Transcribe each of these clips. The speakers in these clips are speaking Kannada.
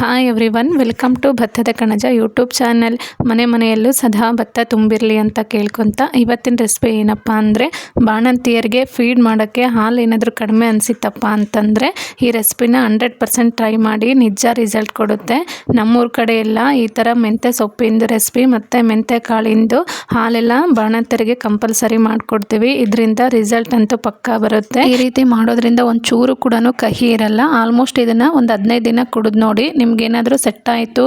Hi everyone welcome to Bhattada Kanaja YouTube channel ಮನೆ ಮನೆಯಲ್ಲೂ ಸದಾ ಭತ್ತ ತುಂಬಿರಲಿ ಅಂತ ಕೇಳ್ಕೊತ ಇವತ್ತಿನ ರೆಸಿಪಿ ಏನಪ್ಪ ಅಂದರೆ ಬಾಣಂತಿಯರಿಗೆ ಫೀಡ್ ಮಾಡೋಕ್ಕೆ ಹಾಲು ಏನಾದರೂ ಕಡಿಮೆ ಅನಿಸಿತ್ತಪ್ಪ ಅಂತಂದರೆ ಈ ರೆಸಿಪಿನ ಹಂಡ್ರೆಡ್ ಪರ್ಸೆಂಟ್ ಟ್ರೈ ಮಾಡಿ ನಿಜ ರಿಸಲ್ಟ್ ಕೊಡುತ್ತೆ. ನಮ್ಮೂರ ಕಡೆ ಎಲ್ಲ ಈ ಥರ ಮೆಂತ್ಯ ಸೊಪ್ಪಿಂದು ರೆಸಿಪಿ ಮತ್ತು ಮೆಂತ್ಯ ಕಾಳಿಂದು ಹಾಲೆಲ್ಲ ಬಾಣಂತಿಯರಿಗೆ ಕಂಪಲ್ಸರಿ ಮಾಡಿಕೊಡ್ತೀವಿ. ಇದರಿಂದ ರಿಸಲ್ಟ್ ಅಂತೂ ಪಕ್ಕಾ ಬರುತ್ತೆ. ಈ ರೀತಿ ಮಾಡೋದ್ರಿಂದ ಒಂದು ಚೂರು ಕೂಡ ಕಹಿ ಇರಲ್ಲ. ಆಲ್ಮೋಸ್ಟ್ ಇದನ್ನು ಒಂದು ಹದಿನೈದು ದಿನ ಕುಡಿದು ನೋಡಿ ನಿಮ್ಗೆ ಏನಾದರೂ ಸೆಟ್ ಆಯಿತು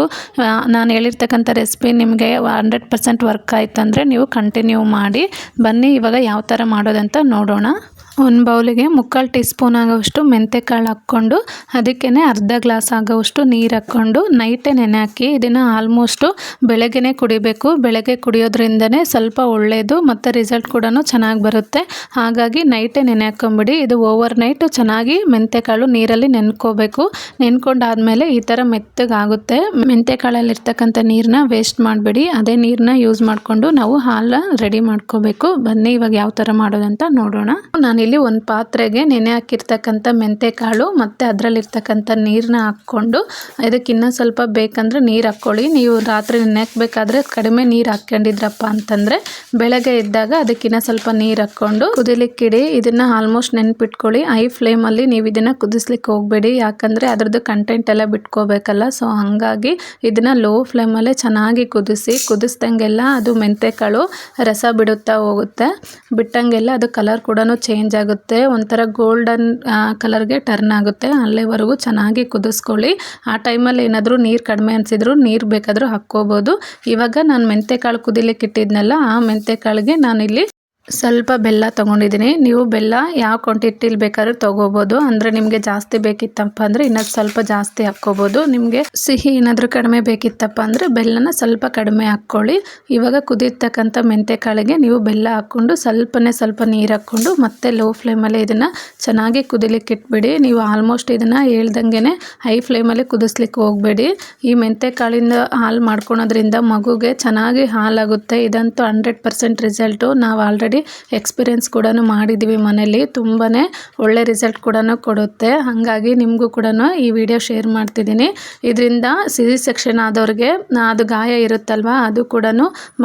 ನಾನು ಹೇಳಿರ್ತಕ್ಕಂಥ ರೆಸಿಪಿ ನಿಮಗೆ ಹಂಡ್ರೆಡ್ ಪರ್ಸೆಂಟ್ ವರ್ಕ್ ಆಯ್ತು ಅಂದರೆ ನೀವು ಕಂಟಿನ್ಯೂ ಮಾಡಿ, ಬನ್ನಿ ಇವಾಗ ಯಾವ ಥರ ಮಾಡೋದಂತ ನೋಡೋಣ. ಒಂದು ಬೌಲಿಗೆ ಮುಕ್ಕಾಲು ಟೀ ಸ್ಪೂನ್ ಆಗೋವಷ್ಟು ಕಾಳು ಹಾಕ್ಕೊಂಡು ಅದಕ್ಕೇ ಅರ್ಧ ಗ್ಲಾಸ್ ಆಗೋವಷ್ಟು ನೀರು ಹಾಕ್ಕೊಂಡು, ನೈಟೇ ನೆನೆ ಹಾಕಿ ಇದನ್ನು ಆಲ್ಮೋಸ್ಟು ಬೆಳಗ್ಗೆನೇ ಕುಡಿಬೇಕು. ಬೆಳಗ್ಗೆ ಕುಡಿಯೋದ್ರಿಂದನೇ ಸ್ವಲ್ಪ ಒಳ್ಳೆಯದು ಮತ್ತು ರಿಸಲ್ಟ್ ಕೂಡ ಚೆನ್ನಾಗಿ ಬರುತ್ತೆ. ಹಾಗಾಗಿ ನೈಟೇ ನೆನೆ ಹಾಕ್ಕೊಂಬಿಡಿ. ಇದು ಓವರ್ ನೈಟು ಚೆನ್ನಾಗಿ ಕಾಳು ನೀರಲ್ಲಿ ನೆನ್ಕೋಬೇಕು. ನೆನ್ಕೊಂಡಾದಮೇಲೆ ಈ ಥರ ಮೆತ್ತಗಾಗುತ್ತೆ. ಮೆಂತೆಕಾಳಲ್ಲಿರ್ತಕ್ಕಂಥ ನೀರನ್ನ ವೇಸ್ಟ್ ಮಾಡಬೇಡಿ. ಅದೇ ನೀರನ್ನ ಯೂಸ್ ಮಾಡಿಕೊಂಡು ನಾವು ಹಾಲು ರೆಡಿ ಮಾಡ್ಕೋಬೇಕು. ಬನ್ನಿ ಇವಾಗ ಯಾವ ಥರ ಮಾಡೋದಂತ ನೋಡೋಣ. ನಾನು ಇಲ್ಲಿ ಒಂದು ಪಾತ್ರೆಗೆ ನೆನೆ ಹಾಕಿರ್ತಕ್ಕಂಥ ಮೆಂತೆಕಾಳು ಮತ್ತು ಅದರಲ್ಲಿರ್ತಕ್ಕಂಥ ನೀರನ್ನ ಹಾಕ್ಕೊಂಡು ಇದಕ್ಕೆ ಇನ್ನೂ ಸ್ವಲ್ಪ ಬೇಕಂದ್ರೆ ನೀರು ಹಾಕ್ಕೊಳ್ಳಿ ನೀವು ರಾತ್ರಿ ನೆನೆ ಹಾಕ್ಬೇಕಾದ್ರೆ ಕಡಿಮೆ ನೀರು ಹಾಕ್ಕೊಂಡಿದ್ರಪ್ಪ ಅಂತಂದರೆ ಬೆಳಗ್ಗೆ ಇದ್ದಾಗ ಅದಕ್ಕಿನ್ನ ಸ್ವಲ್ಪ ನೀರು ಹಾಕ್ಕೊಂಡು ಕುದಿಲಿಕ್ಕಿಡಿ ಇದನ್ನು ಆಲ್ಮೋಸ್ಟ್ ನೆನ್ಪಿಟ್ಕೊಳ್ಳಿ. ಐ ಫ್ಲೇಮಲ್ಲಿ ನೀವು ಇದನ್ನು ಕುದಿಸ್ಲಿಕ್ಕೆ ಹೋಗಬೇಡಿ. ಯಾಕಂದರೆ ಅದರದ್ದು ಕಂಟೆಂಟ್ ಎಲ್ಲ ಬಿಟ್ಕೋಬೇಕಲ್ಲ. ಸೊ ಹಾಗಾಗಿ ಇದನ್ನು ಲೋ ಫ್ಲೇಮಲ್ಲೇ ಚೆನ್ನಾಗಿ ಕುದಿಸಿ, ಕುದಿಸ್ದಂಗೆಲ್ಲ ಅದು ಮೆಂತೆಕಾಳು ರಸ ಬಿಡುತ್ತಾ ಹೋಗುತ್ತೆ. ಬಿಟ್ಟಂಗೆಲ್ಲ ಅದು ಕಲರ್ ಕೂಡ ಚೇಂಜ್ ಆಗುತ್ತೆ. ಒಂಥರ ಗೋಲ್ಡನ್ ಕಲರ್ಗೆ ಟರ್ನ್ ಆಗುತ್ತೆ. ಅಲ್ಲಿವರೆಗೂ ಚೆನ್ನಾಗಿ ಕುದಿಸ್ಕೊಳ್ಳಿ. ಆ ಟೈಮಲ್ಲಿ ಏನಾದರೂ ನೀರು ಕಡಿಮೆ ಅನಿಸಿದ್ರು ನೀರು ಬೇಕಾದರೂ ಹಾಕ್ಕೋಬೋದು. ಇವಾಗ ನಾನು ಮೆಂತೆಕಾಳು ಕುದಿಲಿಕ್ಕೆ ಇಟ್ಟಿದ್ನಲ್ಲ, ಆ ಮೆಂತೆಕಾಳಿಗೆ ನಾನಿಲ್ಲಿ ಸ್ವಲ್ಪ ಬೆಲ್ಲ ತೊಗೊಂಡಿದ್ದೀನಿ. ನೀವು ಬೆಲ್ಲ ಯಾವ ಕ್ವಾಂಟಿಟಿಲಿ ಬೇಕಾದ್ರೂ ತೊಗೋಬೋದು. ಅಂದರೆ ನಿಮಗೆ ಜಾಸ್ತಿ ಬೇಕಿತ್ತಪ್ಪ ಅಂದರೆ ಇನ್ನೊಂದು ಸ್ವಲ್ಪ ಜಾಸ್ತಿ ಹಾಕ್ಕೋಬೋದು. ನಿಮಗೆ ಸಿಹಿ ಏನಾದರೂ ಕಡಿಮೆ ಬೇಕಿತ್ತಪ್ಪ ಅಂದರೆ ಬೆಲ್ಲನ ಸ್ವಲ್ಪ ಕಡಿಮೆ ಹಾಕ್ಕೊಳ್ಳಿ. ಇವಾಗ ಕುದಿರ್ತಕ್ಕಂಥ ಮೆಂತೆಕಾಳಿಗೆ ನೀವು ಬೆಲ್ಲ ಹಾಕ್ಕೊಂಡು ಸ್ವಲ್ಪನೇ ಸ್ವಲ್ಪ ನೀರು ಹಾಕ್ಕೊಂಡು ಮತ್ತೆ ಲೋ ಫ್ಲೇಮಲ್ಲಿ ಇದನ್ನು ಚೆನ್ನಾಗಿ ಕುದಿಲಿಕ್ಕೆ ಇಟ್ಬಿಡಿ. ನೀವು ಆಲ್ಮೋಸ್ಟ್ ಇದನ್ನು ಹೇಳ್ದಂಗೆ ಹೈ ಫ್ಲೇಮಲ್ಲಿ ಕುದಿಸ್ಲಿಕ್ಕೆ ಹೋಗಬೇಡಿ. ಈ ಮೆಂತೆಕಾಳಿಂದ ಹಾಲು ಮಾಡ್ಕೊಳೋದ್ರಿಂದ ಮಗುಗೆ ಚೆನ್ನಾಗಿ ಹಾಲಾಗುತ್ತೆ. ಇದಂತೂ ಹಂಡ್ರೆಡ್ ಪರ್ಸೆಂಟ್ ರಿಸಲ್ಟು ನಾವು ಆಲ್ರೆಡಿ ಎಕ್ಸ್ಪೀರಿಯೆನ್ಸ್ ಕೂಡ ಮಾಡಿದ್ದೀವಿ ಮನೇಲಿ ತುಂಬಾ ಒಳ್ಳೆ ರಿಸಲ್ಟ್ ಕೂಡ ಕೊಡುತ್ತೆ. ಹಾಗಾಗಿ ನಿಮಗೂ ಕೂಡ ಈ ವಿಡಿಯೋ ಶೇರ್ ಮಾಡ್ತಿದ್ದೀನಿ. ಇದರಿಂದ ಸಿರಿ ಸೆಕ್ಷನ್ ಆದವ್ರಿಗೆ ಅದು ಗಾಯ ಇರುತ್ತಲ್ವ, ಅದು ಕೂಡ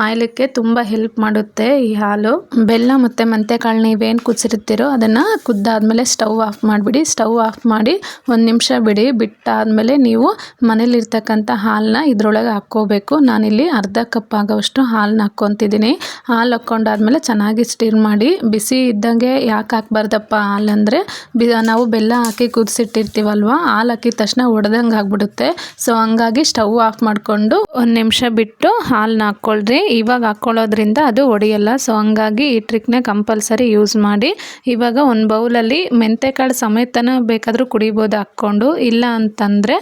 ಮಾಯಲಿಕ್ಕೆ ತುಂಬ ಹೆಲ್ಪ್ ಮಾಡುತ್ತೆ ಈ ಹಾಲು. ಬೆಲ್ಲ, ಮತ್ತು ಮೆಂತೆಕಾಳು ನೀವೇನು ಕುದಿಸಿರ್ತೀರೋ ಅದನ್ನು ಕುದ್ದಾದಮೇಲೆ ಸ್ಟವ್ ಆಫ್ ಮಾಡಿಬಿಡಿ. ಸ್ಟವ್ ಆಫ್ ಮಾಡಿ ಒಂದು ನಿಮಿಷ ಬಿಡಿ. ಬಿಟ್ಟಾದಮೇಲೆ ನೀವು ಮನೇಲಿರ್ತಕ್ಕಂಥ ಹಾಲನ್ನ ಇದ್ರೊಳಗೆ ಹಾಕ್ಕೋಬೇಕು. ನಾನಿಲ್ಲಿ ಅರ್ಧ ಕಪ್ ಆಗೋವಷ್ಟು ಹಾಲನ್ನ ಹಾಕ್ಕೊತಿದ್ದೀನಿ. ಹಾಲು ಹಾಕ್ಕೊಂಡಾದ್ಮೇಲೆ ಚೆನ್ನಾಗಿ ಚೆನ್ನಾಗಿ ಸ್ಟಿರ್ ಮಾಡಿ, ಬಿಸಿ ಇದ್ದಂಗೆ ಯಾಕೆ ಹಾಕ್ಬಾರ್ದಪ್ಪ ಹಾಲಂದರೆ, ಬಿ, ನಾವು ಬೆಲ್ಲ ಹಾಕಿ ಕುದಿಸಿಟ್ಟಿರ್ತೀವಲ್ವ, ಹಾಲು ಹಾಕಿದ ತಕ್ಷಣ ಒಡೆದಂಗೆ ಆಗ್ಬಿಡುತ್ತೆ. ಸೊ ಹಂಗಾಗಿ ಸ್ಟವ್ ಆಫ್ ಮಾಡಿಕೊಂಡು ಒಂದು ನಿಮಿಷ ಬಿಟ್ಟು ಹಾಲನ್ನ ಹಾಕ್ಕೊಳ್ರಿ. ಇವಾಗ ಹಾಕ್ಕೊಳ್ಳೋದ್ರಿಂದ ಅದು ಒಡೆಯಲ್ಲ. ಸೊ ಹಂಗಾಗಿ ಈ ಟ್ರಿಕ್ನ ಕಂಪಲ್ಸರಿ ಯೂಸ್ ಮಾಡಿ, ಇವಾಗ ಒಂದು ಬೌಲಲ್ಲಿ ಮೆಂತೆಕಾಳು ಸಮೇತನ ಬೇಕಾದರೂ ಕುಡಿಬೋದು ಹಾಕ್ಕೊಂಡು. ಇಲ್ಲ ಅಂತಂದರೆ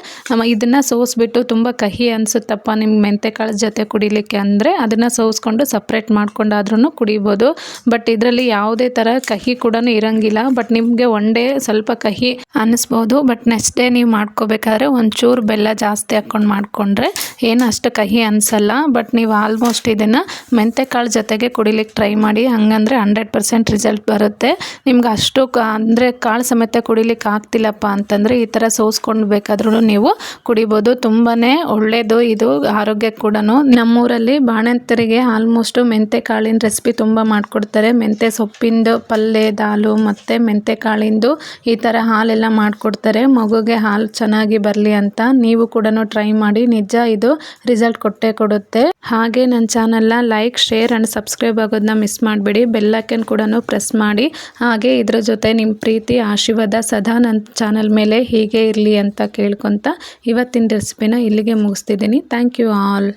ಇದನ್ನು ಸೋಸ್ಬಿಟ್ಟು ತುಂಬ ಕಹಿ ಅನಿಸುತ್ತಪ್ಪ ನಿಮ್ಗೆ ಮೆಂತೆಕಾಳು ಜೊತೆ ಕುಡಿಲಿಕ್ಕೆ ಅಂದರೆ, ಅದನ್ನು ಸೋಸ್ಕೊಂಡು ಸಪ್ರೇಟ್ ಮಾಡ್ಕೊಂಡಾದ್ರೂ ಕುಡಿಬೋದು. ಬಟ್ ಇದರಲ್ಲಿ ಯಾವುದೇ ಥರ ಕಹಿ ಕೂಡ ಇರಂಗಿಲ್ಲ. ಬಟ್ ನಿಮಗೆ ಒನ್ ಡೇ ಸ್ವಲ್ಪ ಕಹಿ ಅನ್ನಿಸ್ಬೋದು. ಬಟ್ ನೆಕ್ಸ್ಟ್ ಡೇ ನೀವು ಮಾಡ್ಕೋಬೇಕಾದ್ರೆ ಒಂಚೂರು ಬೆಲ್ಲ ಜಾಸ್ತಿ ಹಾಕ್ಕೊಂಡು ಮಾಡಿಕೊಂಡ್ರೆ ಏನು ಅಷ್ಟು ಕಹಿ ಅನಿಸಲ್ಲ ಬಟ್ ನೀವು ಆಲ್ಮೋಸ್ಟ್ ಇದನ್ನು ಮೆಂತೆಕಾಳು ಜೊತೆಗೆ ಕುಡಿಲಿಕ್ಕೆ ಟ್ರೈ ಮಾಡಿ, ಹಂಗಂದರೆ ಹಂಡ್ರೆಡ್ ಪರ್ಸೆಂಟ್ ರಿಸಲ್ಟ್ ಬರುತ್ತೆ. ನಿಮ್ಗೆ ಅಷ್ಟು ಅಂದರೆ ಕಾಳು ಸಮೇತ ಕುಡಿಲಿಕ್ಕೆ ಆಗ್ತಿಲ್ಲಪ್ಪ ಅಂತಂದರೆ ಈ ಥರ ಸೋಸ್ಕೊಂಡು ಬೇಕಾದ್ರೂ ನೀವು ಕುಡಿಬೋದು. ತುಂಬಾ ಒಳ್ಳೆಯದು ಇದು ಆರೋಗ್ಯಕ್ಕೆ ಕೂಡ ನಮ್ಮೂರಲ್ಲಿ ಬಾಣಂತರಿಗೆ ಆಲ್ಮೋಸ್ಟು ಮೆಂತೆ ಕಾಳಿನ ರೆಸಿಪಿ ತುಂಬ ಮಾಡಿಕೊಡ್ತಾರೆ. ಮೆಂತೆ ಸೊಪ್ಪಿಂದು ಪಲ್ಯ ದಾಲು ಮತ್ತು ಮೆಂತ್ಯ ಕಾಳಿಂದು ಈ ಥರ ಹಾಲೆಲ್ಲ ಮಾಡಿಕೊಡ್ತಾರೆ. ಮಗುಗೆ ಹಾಲು ಚೆನ್ನಾಗಿ ಬರಲಿ ಅಂತ ನೀವು ಕೂಡ ಟ್ರೈ ಮಾಡಿ. ನಿಜ ಇದು ರಿಸಲ್ಟ್ ಕೊಟ್ಟೇ ಕೊಡುತ್ತೆ. ಹಾಗೆ ನನ್ನ ಚಾನಲ್ನ ಲೈಕ್ ಶೇರ್ ಆ್ಯಂಡ್ ಸಬ್ಸ್ಕ್ರೈಬ್ ಆಗೋದನ್ನ ಮಿಸ್ ಮಾಡಬೇಡಿ. ಬೆಲ್ಲೈಕನ್ ಕೂಡ ಪ್ರೆಸ್ ಮಾಡಿ. ಹಾಗೆ ಇದರ ಜೊತೆ ನಿಮ್ಮ ಪ್ರೀತಿ, ಆಶೀರ್ವಾದ ಸದಾ ನನ್ನ ಚಾನಲ್ ಮೇಲೆ ಹೀಗೆ ಇರಲಿ ಅಂತ ಕೇಳ್ಕೊತ ಇವತ್ತಿನ ರೆಸಿಪಿನ ಇಲ್ಲಿಗೆ ಮುಗಿಸ್ತಿದ್ದೀನಿ. Thank you all